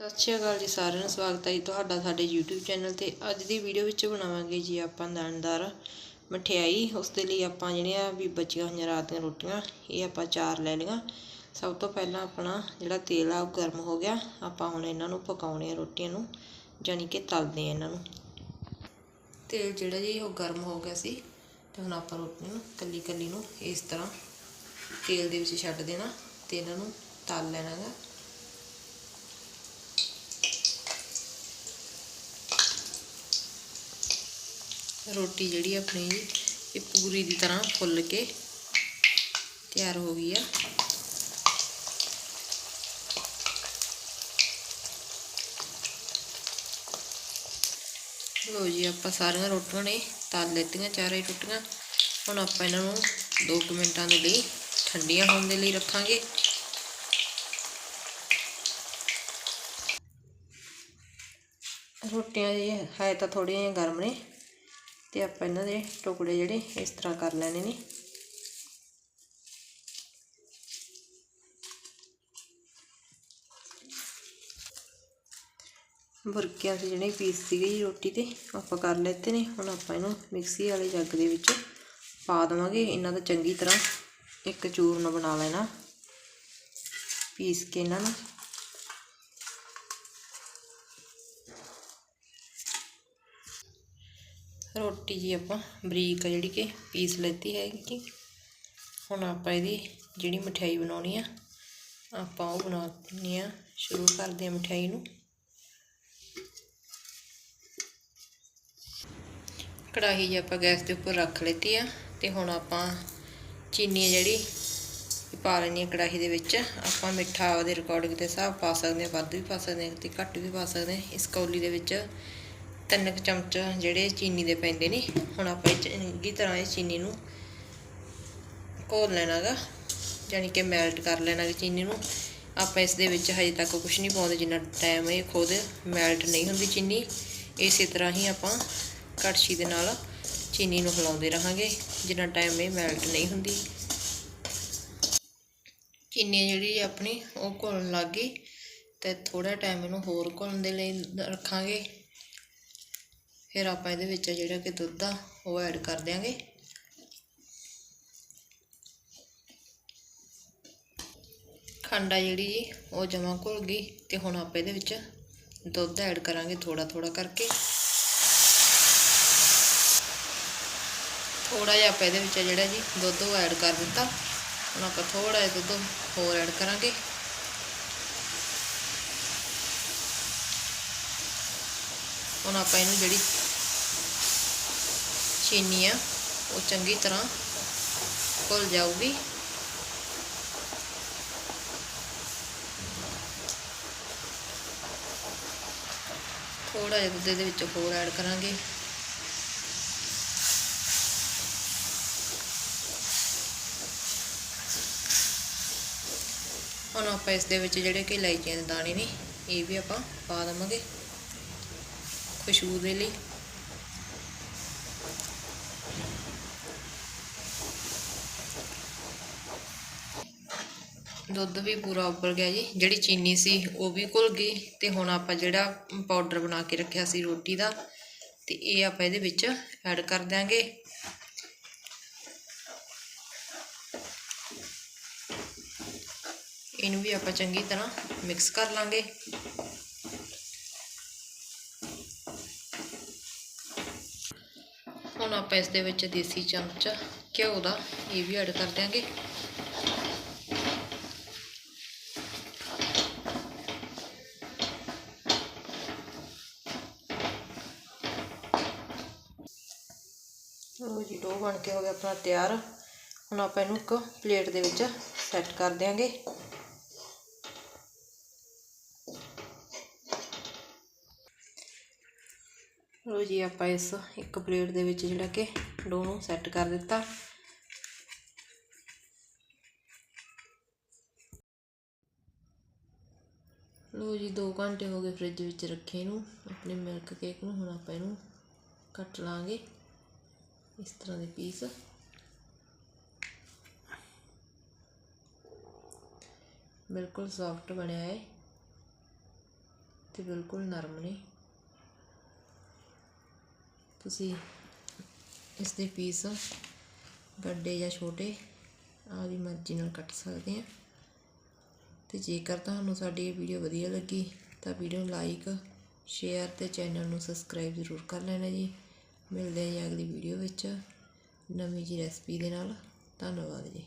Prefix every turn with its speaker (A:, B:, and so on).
A: ਸਤਿ ਸ਼੍ਰੀ ਅਕਾਲ ਜੀ ਸਾਰਿਆਂ ਨੂੰ ਸਵਾਗਤ ਹੈ ਜੀ ਤੁਹਾਡਾ ਸਾਡੇ YouTube ਚੈਨਲ ਤੇ। ਅੱਜ ਦੀ ਵੀਡੀਓ ਵਿੱਚ ਬਣਾਵਾਂਗੇ ਜੀ ਆਪਾਂ ਦਾਣੇਦਾਰ ਮਠਿਆਈ। ਉਸ ਦੇ ਲਈ ਆਪਾਂ ਜਿਹੜੀਆਂ ਵੀ ਬਚੀਆਂ ਹੋਈਆਂ ਰਾਤ ਦੀਆਂ ਰੋਟੀਆਂ, ਇਹ ਆਪਾਂ ਚਾਰ ਲੈ ਲਈਆਂ। ਸਭ ਤੋਂ ਪਹਿਲਾਂ ਆਪਣਾ ਜਿਹੜਾ ਤੇਲ ਆ ਉਹ ਗਰਮ ਹੋ ਗਿਆ। ਆਪਾਂ ਹੁਣ ਇਹਨਾਂ ਨੂੰ ਪਕਾਉਣੇ ਆ ਰੋਟੀਆਂ ਨੂੰ ਯਾਨੀ ਕਿ ਤਲਦੇ ਆ ਇਹਨਾਂ ਨੂੰ। ਤੇਲ ਜਿਹੜਾ ਜੀ ਉਹ ਗਰਮ ਹੋ ਗਿਆ ਸੀ, ਤੇ ਹੁਣ ਆਪਾਂ ਰੋਟੀ ਨੂੰ ਕੱਲੀ ਕੱਲੀ ਨੂੰ ਇਸ ਤਰ੍ਹਾਂ ਤੇਲ ਦੇ ਵਿੱਚ ਛੱਡ ਦੇਣਾ ਤੇ ਇਹਨਾਂ ਨੂੰ ਤਲ ਲੈਣਾ ਰੋਟੀ ਜਿਹੜੀ ਆਪਣੀ ਜੀ ਇਹ ਪੂਰੀ ਦੀ ਤਰ੍ਹਾਂ ਫੁੱਲ ਕੇ ਤਿਆਰ ਹੋ ਗਈ ਆ। ਲੋ ਜੀ, ਆਪਾਂ ਸਾਰੀਆਂ ਰੋਟੀਆਂ ਨੇ ਤਲ ਲਿੱਤੀਆਂ, ਚਾਰੇ ਟੁੱਟੀਆਂ। ਹੁਣ ਆਪਾਂ ਇਹਨਾਂ ਨੂੰ 2 ਮਿੰਟਾਂ ਦੇ ਲਈ ਠੰਡੀਆਂ ਹੋਣ ਦੇ ਲਈ ਰੱਖਾਂਗੇ। ਰੋਟੀਆਂ ਇਹ ਹੈ ਤਾਂ ਥੋੜ੍ਹੀਆਂ ਜਿਹੀਆਂ ਗਰਮ ਨੇ। ਤੇ ਆਪਾਂ ਇਹਨਾਂ ਦੇ ਟੁਕੜੇ ਜਿਹੜੇ ਇਸ ਤਰ੍ਹਾਂ ਕਰ ਲੈਣੇ ਨੇ। ਬੁਰਕਿਆਂ ਦੇ ਜਿਹੜੇ ਪੀਸ ਸੀਗੇ ਜੀ ਰੋਟੀ ਤੇ, ਆਪਾਂ ਕਰ ਲੈਤੇ ਨੇ। ਹੁਣ ਆਪਾਂ ਇਹਨੂੰ ਮਿਕਸੀ ਵਾਲੇ ਜੱਗ ਦੇ ਵਿੱਚ ਪਾ ਦੇਵਾਂਗੇ। ਇਹਨਾਂ ਦਾ ਚੰਗੀ ਤਰ੍ਹਾਂ ਇੱਕ ਚੂਰਨ ਬਣਾ ਲੈਣਾ, ਪੀਸ ਕੇ ਇਹਨਾਂ ਨੂੰ। ਰੋਟੀ ਜੀ ਆਪਾਂ ਬਰੀਕ ਆ ਜਿਹੜੀ ਕਿ ਪੀਸ ਲੈਤੀ ਹੈਗੀ ਹੁਣ ਆਪਾਂ ਇਹਦੀ ਜਿਹੜੀ ਮਠਿਆਈ ਬਣਾਉਣੀ ਆ, ਆਪਾਂ ਉਹ ਬਣਾਉਣੀ ਆ, ਸ਼ੁਰੂ ਕਰਦੇ ਆ ਮਠਿਆਈ ਨੂੰ। ਕੜਾਹੀ ਜੀ ਆਪਾਂ ਗੈਸ ਦੇ ਉੱਪਰ ਰੱਖ ਲੈਤੀ ਆ ਤੇ ਹੁਣ ਆਪਾਂ ਚੀਨੀ ਜਿਹੜੀ ਪਾ ਲੈਣੀ ਆ ਕੜਾਹੀ ਦੇ ਵਿੱਚ। ਆਪਾਂ ਮਿੱਠਾ ਉਹਦੇ ਰਿਕਾਰਡਿੰਗ ਦੇ ਹਿਸਾਬ ਪਾ ਸਕਦੇ ਆ, ਵੱਧ ਵੀ ਪਾ ਸਕਦੇ ਆ ਤੇ ਘੱਟ ਵੀ ਪਾ ਸਕਦੇ ਆ। ਇਸ ਕੌਲੀ ਦੇ ਵਿੱਚ ਤਿੰਨ ਕੁ ਚਮਚ ਜਿਹੜੇ ਚੀਨੀ ਦੇ ਪੈਂਦੇ ਨੇ, ਹੁਣ ਆਪਾਂ ਇਹ ਚੰਗੀ ਤਰ੍ਹਾਂ ਇਹ ਚੀਨੀ ਨੂੰ ਘੋਲ ਲੈਣਾਗਾ ਯਾਨੀ ਕਿ ਮੈਲਟ ਕਰ ਲੈਣਾਗਾ ਚੀਨੀ ਨੂੰ। ਆਪਾਂ ਇਸ ਦੇ ਵਿੱਚ ਹਜੇ ਤੱਕ ਕੁਝ ਨਹੀਂ ਪਾਉਂਦੇ, ਜਿੰਨਾ ਟਾਈਮ ਇਹ ਖੁਦ ਮੈਲਟ ਨਹੀਂ ਹੁੰਦੀ ਚੀਨੀ। ਇਸੇ ਤਰ੍ਹਾਂ ਹੀ ਆਪਾਂ ਕੜਛੀ ਦੇ ਨਾਲ ਚੀਨੀ ਨੂੰ ਹਿਲਾਉਂਦੇ ਰਹਾਂਗੇ, ਜਿੰਨਾ ਟਾਈਮ ਇਹ ਮੈਲਟ ਨਹੀਂ ਹੁੰਦੀ। ਚੀਨੀ ਜਿਹੜੀ ਆਪਣੀ ਉਹ ਘੁਲਣ ਲੱਗ ਗਈ, ਤੇ ਥੋੜਾ ਟਾਈਮ ਇਹਨੂੰ ਹੋਰ ਘੁਲਣ ਦੇ ਲਈ ਰੱਖਾਂਗੇ। ਫਿਰ ਆਪਾਂ ਇਹਦੇ ਵਿੱਚ ਜਿਹੜਾ ਕਿ ਦੁੱਧ ਆ, ਉਹ ਐਡ ਕਰ ਦਿਆਂਗੇ। ਖੰਡ ਆ ਜਿਹੜੀ ਜੀ, ਉਹ ਜਮਾ ਘੁਲ ਗਈ ਤੇ ਹੁਣ ਆਪਾਂ ਇਹਦੇ ਵਿੱਚ ਦੁੱਧ ਐਡ ਕਰਾਂਗੇ ਥੋੜਾ ਥੋੜਾ ਕਰਕੇ। ਥੋੜਾ ਜਿਹਾ ਆਪਾਂ ਇਹਦੇ ਵਿੱਚ ਜਿਹੜਾ ਜੀ ਦੁੱਧ ਉਹ ਐਡ ਕਰ ਦਿੱਤਾ। ਹੁਣ ਆਪਾਂ ਥੋੜਾ ਜਿਹਾ ਦੁੱਧ ਹੋਰ ਐਡ ਕਰਾਂਗੇ। ਹੁਣ ਆਪਾਂ ਇਹਨੂੰ ਜਿਹੜੀ ਚੀਨੀ ਆ, ਉਹ ਚੰਗੀ ਤਰ੍ਹਾਂ ਘੁਲ ਜਾਊਗੀ। ਥੋੜਾ ਜਿਹਾ ਦੁੱਧ ਦੇ ਵਿੱਚ ਹੋਰ ਐਡ ਕਰਾਂਗੇ। ਹੁਣ ਆਪਾਂ ਇਸ ਦੇ ਵਿੱਚ ਜਿਹੜੇ ਕਿ ਇਲਾਇਚੀਆਂ ਦੇ ਦਾਣੇ ਨੇ, ਇਹ ਵੀ ਆਪਾਂ ਪਾ ਦੇਵਾਂਗੇ। ਖੁਸ਼ਬੂ ਦੇ ਲਈ। ਦੁੱਧ ਵੀ ਪੂਰਾ ਉੱਬਲ ਗਿਆ ਜੀ। ਜਿਹੜੀ ਚੀਨੀ ਸੀ ਉਹ ਵੀ ਘੁਲ ਗਈ ਤੇ ਹੁਣ ਆਪਾਂ ਜਿਹੜਾ ਪਾਊਡਰ ਬਣਾ ਕੇ ਰੱਖਿਆ ਸੀ ਰੋਟੀ ਦਾ, ਤੇ ਇਹ ਆਪਾਂ ਇਹਦੇ ਵਿੱਚ ਐਡ ਕਰ ਦਿਆਂਗੇ। ਇਹਨੂੰ ਵੀ ਆਪਾਂ ਚੰਗੀ ਤਰ੍ਹਾਂ ਮਿਕਸ ਕਰ ਲਾਂਗੇ। ਹੁਣ ਆਪਾਂ ਇਸ ਦੇ ਵਿੱਚ ਦੇਸੀ ਚਮਚ, ਘਿਓ ਦਾ, ਇਹ ਵੀ ਐਡ ਕਰ ਦਿਆਂਗੇ। ਲੋ ਜੀ, ਡੋ ਬਣ ਕੇ ਹੋ ਗਿਆ ਆਪਣਾ ਤਿਆਰ। ਹੁਣ ਆਪਾਂ ਇਹਨੂੰ ਇੱਕ ਪਲੇਟ ਦੇ ਵਿੱਚ ਸੈੱਟ ਕਰ ਦਿਆਂਗੇ। ਲੋ ਜੀ ਆਪਾਂ ਇਸ ਇੱਕ ਪਲੇਟ ਦੇ ਵਿੱਚ ਜਿਹੜਾ ਕਿ ਡੋ ਨੂੰ ਸੈੱਟ ਕਰ ਦਿੱਤਾ। ਲੋ ਜੀ 2 ਘੰਟੇ ਹੋ ਗਏ ਫ੍ਰਿਜ ਵਿੱਚ ਰੱਖੇ ਨੂੰ, ਆਪਣੇ ਮਿਲਕ ਕੇਕ ਨੂੰ, ਹੁਣ ਆਪਾਂ ਇਹਨੂੰ ਕੱਟ ਲਾਂਗੇ ਇਸ ਤਰ੍ਹਾਂ ਦੇ ਪੀਸ ਬਿਲਕੁਲ ਸੌਫਟ ਬਣਿਆ ਹੈ ਤੇ ਬਿਲਕੁਲ ਨਰਮ ਨੇ। ਤੁਸੀਂ ਇਸ ਦੇ ਪੀਸ ਵੱਡੇ ਜਾਂ ਛੋਟੇ, ਆਪਦੀ ਮਰਜ਼ੀ ਨਾਲ ਕੱਟ ਸਕਦੇ ਆ। ਤੇ ਜੇਕਰ ਤੁਹਾਨੂੰ ਸਾਡੀ ਇਹ ਵੀਡੀਓ ਵਧੀਆ ਲੱਗੀ, ਤਾਂ ਵੀਡੀਓ ਨੂੰ ਲਾਈਕ ਸ਼ੇਅਰ ਤੇ ਚੈਨਲ ਨੂੰ ਸਬਸਕ੍ਰਾਈਬ ਜ਼ਰੂਰ ਕਰ ਲੈਣਾ ਜੀ। ਮਿਲਦੇ ਹਾਂ ਜੀ ਅਗਲੀ ਵੀਡੀਓ ਵਿੱਚ ਨਵੀਂ ਜੀ ਰੈਸਪੀ ਦੇ ਨਾਲ। ਧੰਨਵਾਦ ਜੀ।